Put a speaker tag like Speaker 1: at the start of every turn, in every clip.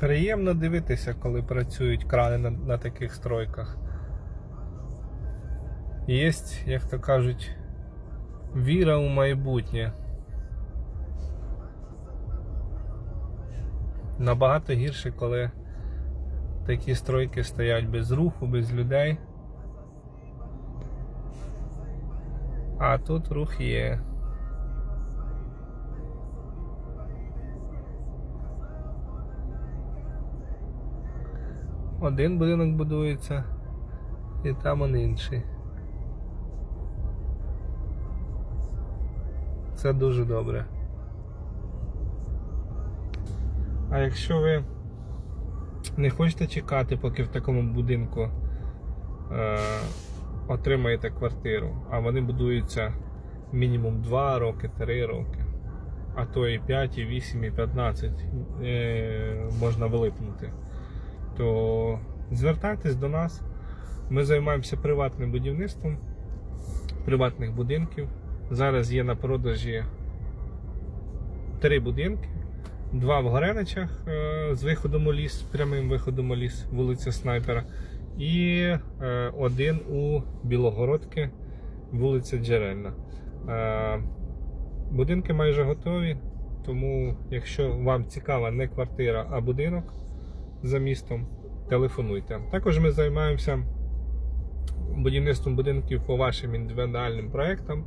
Speaker 1: Приємно дивитися, коли працюють крани на, на таких стройках. Є, як то кажуть, віра у майбутнє. Набагато гірше, коли такі стройки стоять без руху, без людей. А тут рух є. Один будинок будується, і там он інший. Це дуже добре. А якщо ви не хочете чекати, поки в такому будинку е, отримаєте квартиру, а вони будуються мінімум 2 роки, 3 роки, а то і 5, і 8, і 15 е, можна вилипнути, то звертайтесь до нас. Ми займаємося приватним будівництвом приватних будинків. Зараз є на продажі три будинки. Два в Гореничах е, з виходом у ліс, прямим виходом у ліс, вулиця Снайпера. І е, один у Білогородки, вулиця Джерельна. Е, Будинки майже готові, тому якщо вам цікава не квартира, а будинок за містом, телефонуйте. Також ми займаємося будівництвом будинків по вашим індивідуальним проектам.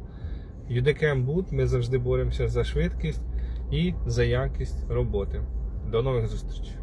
Speaker 1: UDCAM Boot ми завжди боремося за швидкість і за якість роботи. До нових зустрічей!